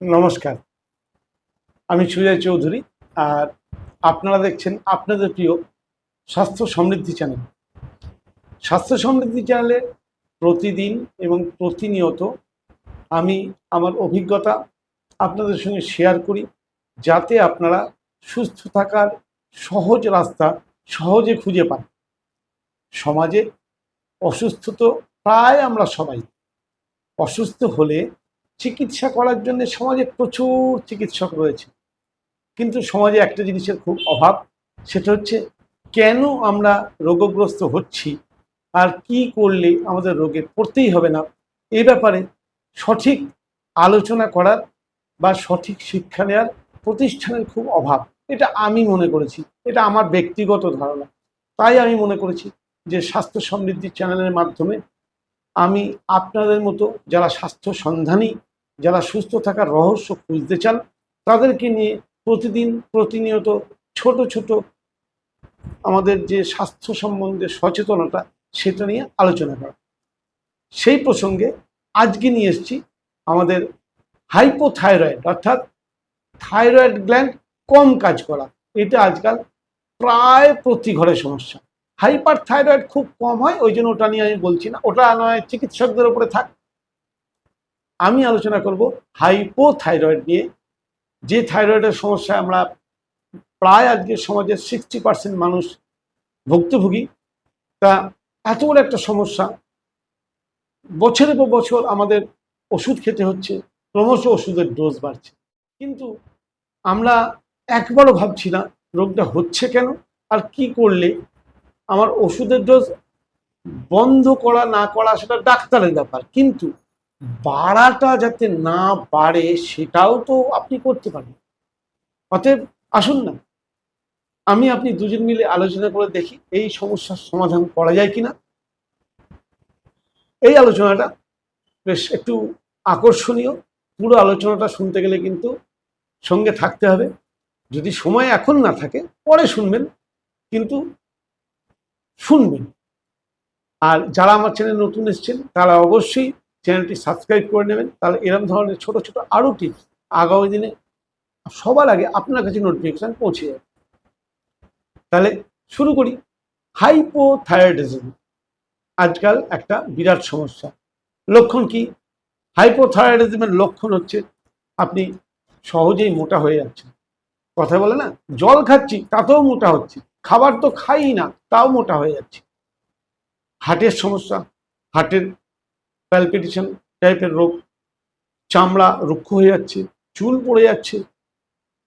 নমস্কার। আমি সুজয় চৌধুরী আর আপনারা দেখছেন আপনাদের প্রিয় স্বাস্থ্য সমৃদ্ধি চ্যানেল। স্বাস্থ্য সমৃদ্ধি চ্যানেলে প্রতিদিন এবং প্রতিনিয়ত আমি আমার অভিজ্ঞতা আপনাদের সঙ্গে শেয়ার করি যাতে আপনারা সুস্থ থাকার সহজ রাস্তা সহজে খুঁজে পান। সমাজে অসুস্থ তো প্রায় আমরা সবাই। অসুস্থ হলে চিকিৎসা করার জন্য সমাজে প্রচুর চিকিৎসক রয়েছে। কিন্তু সমাজে একটা জিনিসের খুব অভাব, সেটা হচ্ছে কেন আমরা রোগগ্রস্ত হচ্ছি আর কি করলে আমাদের রোগে পড়তেই হবে না? এই ব্যাপারে সঠিক আলোচনা করার বা সঠিক শিক্ষা নেওয়ার প্রতিষ্ঠানের খুব অভাব। এটা আমি মনে করেছি, এটা আমার ব্যক্তিগত ধারণা। তাই আমি মনে করেছি যে স্বাস্থ্য সমৃদ্ধি চ্যানেলের মাধ্যমে আমি আপনাদের মতো যারা স্বাস্থ্য সন্ধানী যারা সুস্থ থাকার রহস্য খুঁজতে চান, তাদেরকে নিয়ে প্রতিদিন প্রতিনিয়ত ছোট ছোট আমাদের যে স্বাস্থ্য সম্বন্ধে সচেতনতা, সেটা নিয়ে আলোচনা করা। সেই প্রসঙ্গে আজকে নিয়ে এসেছি আমাদের হাইপোথাইরয়েড অর্থাৎ থাইরয়েড গ্ল্যান্ড কম কাজ করা। এটা আজকাল প্রায় প্রতি ঘরে সমস্যা। হাইপার থাইরয়েড খুব কম হয়, ওই জন্য ওটা নিয়ে আমি বলছি না। ওটা নয়, চিকিৎসকদের উপরে থাক আমি আলোচনা করব হাইপোথাইরয়েড নিয়ে। যে থাইরয়েডের সমস্যায় আমরা প্রায় আজকে সমাজে সিক্সটি পার্সেন্ট মানুষ ভুক্তভোগী, তা এত বড় একটা সমস্যা। বছরের পর বছর আমাদের ওষুধ খেতে হচ্ছে, ক্রমশ ওষুধের ডোজ বাড়ছে। কিন্তু আমরা একবারও ভাবছি না রোগটা হচ্ছে কেন, আর কি করলে আমার ওষুধের ডোজ বন্ধ করা না করা সেটা ডাক্তারের ব্যাপার। কিন্তু বাড়াটা যাতে না বাড়ে, সেটাও তো আপনি করতে পারেন। অতএব আসুন না। আমি আপনি দুজন মিলে আলোচনা করে দেখি, এই সমস্যার সমাধান করা যায় কিনা। এই আলোচনাটা বেশ একটু আকর্ষণীয়। পুরো আলোচনাটা শুনতে গেলে কিন্তু সঙ্গে থাকতে হবে। যদি সময় এখন না থাকে, পরে শুনবেন, কিন্তু শুনবেন। আর যারা আমার চ্যানেল নতুন এসেছেন, তারা অবশ্যই চ্যানেলটি সাবস্ক্রাইব করে নেবেন। তাহলে এরকম ধরনের ছোট ছোট আরও টিপস আগামী দিনে সবার আগে আপনার কাছে নোটিফিকেশান পৌঁছে যাবে। তাহলে শুরু করি। হাইপোথাইরয়েডিজম আজকাল একটা বিরাট সমস্যা। লক্ষণ কি? হাইপোথাইরয়েডিজমের লক্ষণ হচ্ছে আপনি সহজেই মোটা হয়ে যাচ্ছেন। কথা বলে না? জল খাচ্ছি, তাতেও মোটা হচ্ছে। খাবার তো খাই না, তাও মোটা হয়ে যাচ্ছে। হার্টের সমস্যা। হার্টের প্যালপিটেশন টাইপের রোগ। চামড়া রুক্ষ হয়ে যাচ্ছে, চুল পড়ে যাচ্ছে,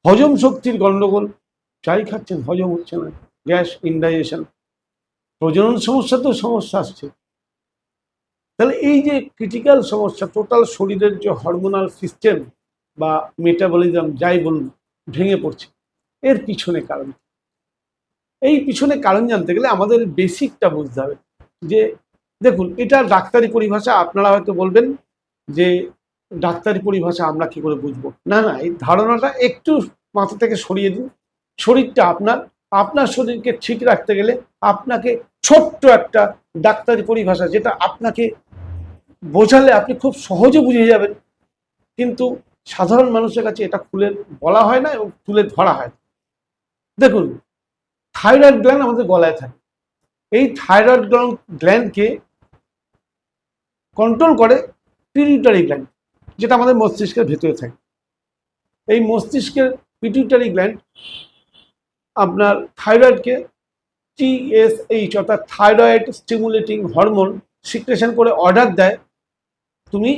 হজম শক্তির গণ্ডগোল যাই খাচ্ছেন, হজম হচ্ছে না। গ্যাস ইনডাইজেশন প্রজনন সমস্যা তো সমস্যা আসছে। তাহলে এই যে ক্রিটিক্যাল সমস্যা টোটাল শরীরের যে হরমোনাল সিস্টেম বা মেটাবলিজম যাই বলুন, ভেঙে পড়ছে। এর পিছনে কারণ এই পিছনে কারণ জানতে গেলে আমাদের বেসিকটা বুঝতে হবে যে দেখুন, এটা ডাক্তারি পরিভাষা, আপনারা হয়তো বলবেন যে ডাক্তারি পরিভাষা আমরা কি করে বুঝব? না না, এই ধারণাটা একটু মাথা থেকে সরিয়ে দিন। শরীরটা আপনার আপনার শরীরকে ঠিক রাখতে গেলে আপনাকে ছোট্ট একটা ডাক্তারি পরিভাষা, যেটা আপনাকে বোঝালে আপনি খুব সহজে বুঝে যাবেন। কিন্তু সাধারণ মানুষের কাছে এটা খুলে বলা হয় না এবং তুলে ধরা হয়। দেখুন, থাইরয়েড গ্ল্যান্ড আমাদের গলায় থাকে। এই থাইরয়েড গ্ল্যান্ডকে কন্ট্রোল করে পিটিউটারি গ্ল্যান্ড যেটা আমাদের মস্তিষ্কের ভেতরে থাকে। এই মস্তিষ্কের পিটিউটারি গ্ল্যান্ড আপনার থাইরয়েডকে টিএসএইচ অর্থাৎ থাইরয়েড স্টিমুলেটিং হরমোন সিক্রেশন করে অর্ডার দেয়। তুমি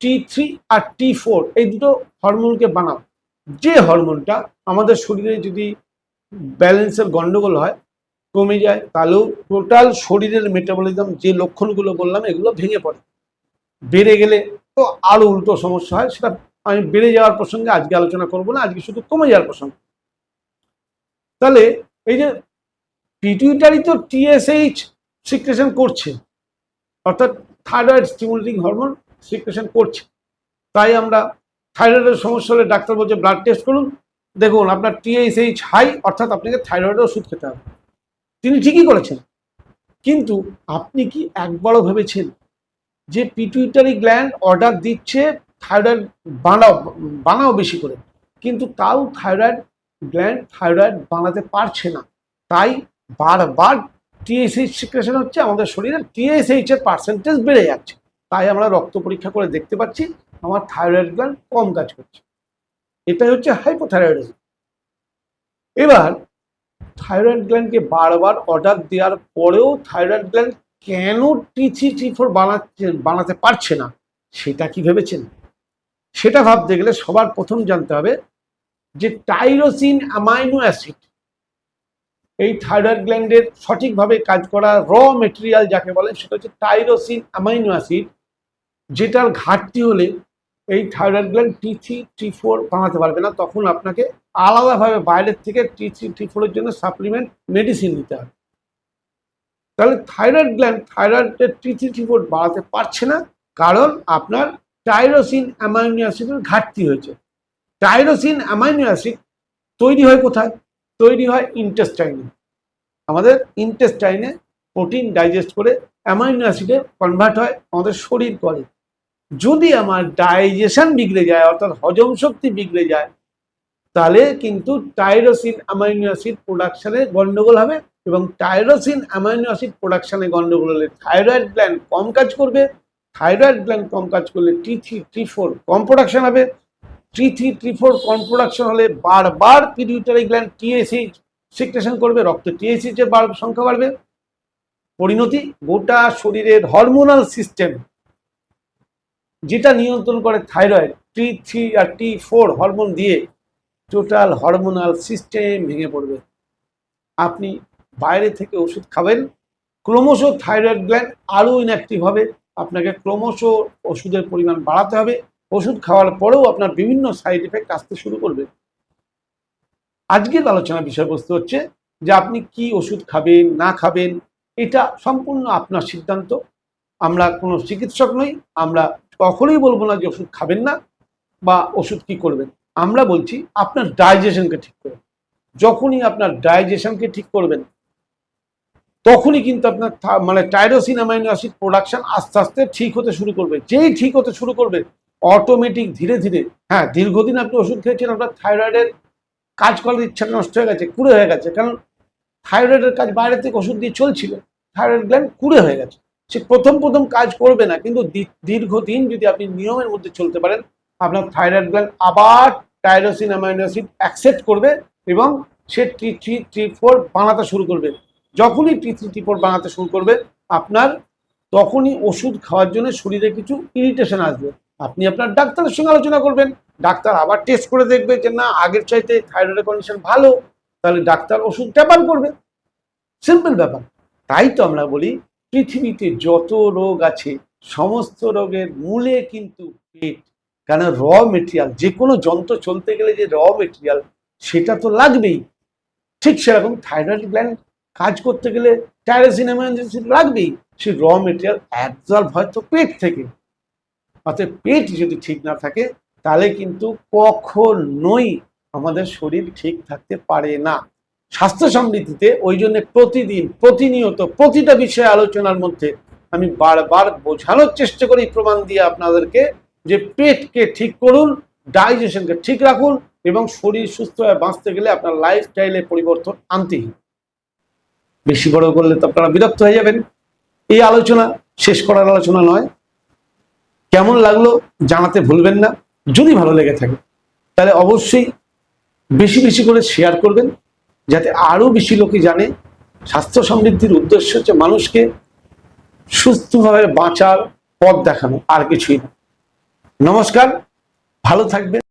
টি থ্রি আর টি ফোর এই দুটো হরমোনকে বানাও। যে হরমোনটা আমাদের শরীরে যদি ব্যালেন্সের গন্ডগোল হয়, কমে যায়, তাহলেও টোটাল শরীরের মেটাবলিজম যে লক্ষণগুলো বললাম, এগুলো ভেঙে পড়ে। বেড়ে গেলে তো আরও উল্টো সমস্যা হয়। সেটা আমি বেড়ে যাওয়ার প্রসঙ্গে আজকে আলোচনা করব না, আজকে শুধু কমে যাওয়ার প্রসঙ্গ। তাহলে এই যে পিটুইটারি তো টিএসএইচ সিক্রেশন করছে, অর্থাৎ থাইরয়েড স্টিমুলেটিং হরমোন সিক্রেশন করছে। তাই আমরা থাইরয়েডের সমস্যা হলে ডাক্তার বলছে ব্লাড টেস্ট করুন। দেখুন, আপনার টিএসএইচ হাই অর্থাৎ আপনাকে থাইরয়েডের ওষুধ খেতে হবে। তিনি ঠিকই করেছেন। কিন্তু আপনি কি একবারও ভেবেছেন যে পিটুইটারি গ্ল্যান্ড অর্ডার দিচ্ছে থাইরয়েড বানাও বানাও বেশি করে। কিন্তু তাও থাইরয়েড গ্ল্যান্ড থাইরয়েড বানাতে পারছে না। তাই বারবার টিএসএইচ সিক্রেশন হচ্ছে, আমাদের শরীরে টিএসএইচ এর পার্সেন্টেজ বেড়ে যাচ্ছে। তাই আমরা রক্ত পরীক্ষা করে দেখতে পাচ্ছি, আমার থাইরয়েড গ্ল্যান্ড কম কাজ করছে। এটাই হচ্ছে হাইপোথাইরয়েডিজম এবার থাইরয়েড গ্ল্যান্ডকে বারবার অর্ডার দেওয়ার পরেও থাইরয়েড গ্ল্যান্ড কেন টি থ্রি, টি ফোর বানাচ্ছে, বানাতে পারছে না? সেটা কি ভেবেছেন? সেটা ভাবতে গেলে সবার প্রথম জানতে হবে যে টাইরোসিন অ্যামাইনো অ্যাসিড, এই থাইরয়েড গ্ল্যান্ডের সঠিকভাবে কাজ করা র মেটেরিয়াল যাকে বলে, সেটা হচ্ছে টাইরোসিন অ্যামাইনো অ্যাসিড, যেটার ঘাটতি হলে এই thyroid gland T three, T four বানাতে পারবে না। তখন আপনাকে আলাদাভাবে বাইরের থেকে টি থ্রি, টি ফোরের জন্য সাপ্লিমেন্ট মেডিসিন নিতে হবে। তাহলে থাইরয়েড গ্ল্যান্ড থাইরয়েডের টি থ্রি টি ফোর বাড়াতে পারছে না, কারণ আপনার টাইরোসিন অ্যামাইনো অ্যাসিডের ঘাটতি হয়েছে। টাইরোসিন অ্যামাইনো অ্যাসিড তৈরি হয় কোথায়? তৈরি হয় ইন্টেস্টাইনে আমাদের ইন্টেস্টাইনে প্রোটিন ডাইজেস্ট করে অ্যামাইনো অ্যাসিডে কনভার্ট হয় আমাদের শরীর করে। যদি আমার ডাইজেশন বিগড়ে যায়, অর্থাৎ হজম শক্তি বিগড়ে যায় তাহলে কিন্তু টাইরোসিন অ্যামাইনো অ্যাসিড প্রোডাকশানে গন্ডগোল হবে এবং টাইরোসিন অ্যামাইনো অ্যাসিড প্রোডাকশানে গন্ডগোল হলে থাইরয়েড গ্ল্যান্ড কম কাজ করবে। থাইরয়েড গ্ল্যান্ড কম কাজ করলে টি থ্রি টি ফোর কম প্রোডাকশন হবে। টি থ্রি টি ফোর কম প্রোডাকশন হলে বারবার পিডিউটারি গ্ল্যান্ড টিএসএইচ সিক্রেশন করবে, রক্ত টিএসএইচ এর বার- সংখ্যা বাড়বে। পরিণতি গোটা শরীরের হরমোনাল সিস্টেম যেটা নিয়ন্ত্রণ করে থাইরয়েড টি থ্রি আর টি ফোর হরমোন দিয়ে টোটাল হরমোনাল সিস্টেম ভেঙে পড়বে। আপনি বাইরে থেকে ওষুধ খাবেন, ক্রমশ থাইরয়েড গ্ল্যান্ড আরও ইনঅ্যাক্টিভ হবে, আপনাকে ক্রমশ ওষুধের পরিমাণ বাড়াতে হবে। ওষুধ খাওয়ার পরেও আপনার বিভিন্ন সাইড এফেক্ট আসতে শুরু করবে। আজকের আলোচনার বিষয়বস্তু হচ্ছে যে আপনি কি ওষুধ খাবেন, না খাবেন, এটা সম্পূর্ণ আপনার সিদ্ধান্ত। আমরা কোনো চিকিৎসক নই, আমরা কখনোই বলব না যে ওষুধ খাবেন না বা ওষুধ কি করবেন। আমরা বলছি আপনার ডাইজেশনকে ঠিক করুন। যখনই আপনার ডাইজেশনকে ঠিক করবেন, তখনই কিন্তু আপনার মানে টাইরোসিন অ্যামাইনো অ্যাসিড প্রোডাকশন আস্তে আস্তে ঠিক হতে শুরু করবে। যেই ঠিক হতে শুরু করবে অটোমেটিক ধীরে ধীরে হ্যাঁ দীর্ঘদিন আপনি ওষুধ খেয়েছেন, আপনার থাইরয়েডের কাজ করার ইচ্ছা নষ্ট হয়ে গেছে, কুড়ে হয়ে গেছে, কারণ থাইরয়েডের কাজ বাইরে থেকে ওষুধ দিয়ে চলছিল থাইরয়েড গ্ল্যান্ড কুড়ে হয়ে গেছে। সে প্রথম প্রথম কাজ করবে না, কিন্তু দীর্ঘদিন যদি আপনি নিয়মের মধ্যে চলতে পারেন, আপনার থাইরয়েড গ্ল্যান্ড আবার টাইরোসিন অ্যামাইনো অ্যাসিড অ্যাকসেপ্ট করবে এবং সে টি থ্রি টি ফোর বানাতে শুরু করবে। যখনই টি থ্রি টি ফোর বানাতে শুরু করবে, আপনার তখনই ওষুধ খাওয়ার জন্য শরীরে কিছু ইরিটেশন আসবে। আপনি আপনার ডাক্তারের সঙ্গে আলোচনা করবেন। ডাক্তার আবার টেস্ট করে দেখবে যে না, আগের চাইতে থাইরয়েডের কন্ডিশন ভালো, তাহলে ডাক্তার ওষুধ ট্যাপার করবে। সিম্পল ব্যাপার। তাই তো আমরা বলি, পৃথিবীতে যত রোগ আছে, সমস্ত রোগের মূলে কিন্তু পেট। কারণ র মেটেরিয়াল যে কোনো যন্ত্র চলতে গেলে যে র মেটেরিয়াল সেটা তো লাগবেই। ঠিক সেরকম থাইরয়েড গ্ল্যান্ড কাজ করতে গেলে টাইরোসিন অ্যামাইনো লাগবেই। সেই র মেটেরিয়াল অ্যাবজর্ব হয় তো পেট থেকে। অর্থাৎ পেট যদি ঠিক না থাকে, তাহলে কিন্তু কখনোই আমাদের শরীর ঠিক থাকতে পারে না। স্বাস্থ্য সমৃদ্ধিতে ওই জন্য প্রতিদিন, প্রতিনিয়ত, প্রতিটা বিষয়ে আলোচনার মধ্যে আমি বারবার বোঝানোর চেষ্টা করি প্রমাণ দিয়ে আপনাদেরকে। যে পেটকে ঠিক করুন ডাইজেশনকে ঠিক রাখুন এবং শরীর সুস্থ হয়ে বাঁচতে গেলে আপনার লাইফস্টাইলে পরিবর্তন আনতেই। বেশি বড় করলে তো আপনারা বিরক্ত হয়ে যাবেন। এই আলোচনা শেষ করার আলোচনা নয়। কেমন লাগল জানাতে ভুলবেন না। যদি ভালো লেগে থাকে, তাহলে অবশ্যই বেশি বেশি করে শেয়ার করবেন, যাতে আরও বেশি লোকে জানে। স্বাস্থ্য সমৃদ্ধির উদ্দেশ্য হচ্ছে মানুষকে সুস্থভাবে বাঁচার পথ দেখানো, আর কিছুই না। নমস্কার ভালো থাকবেন।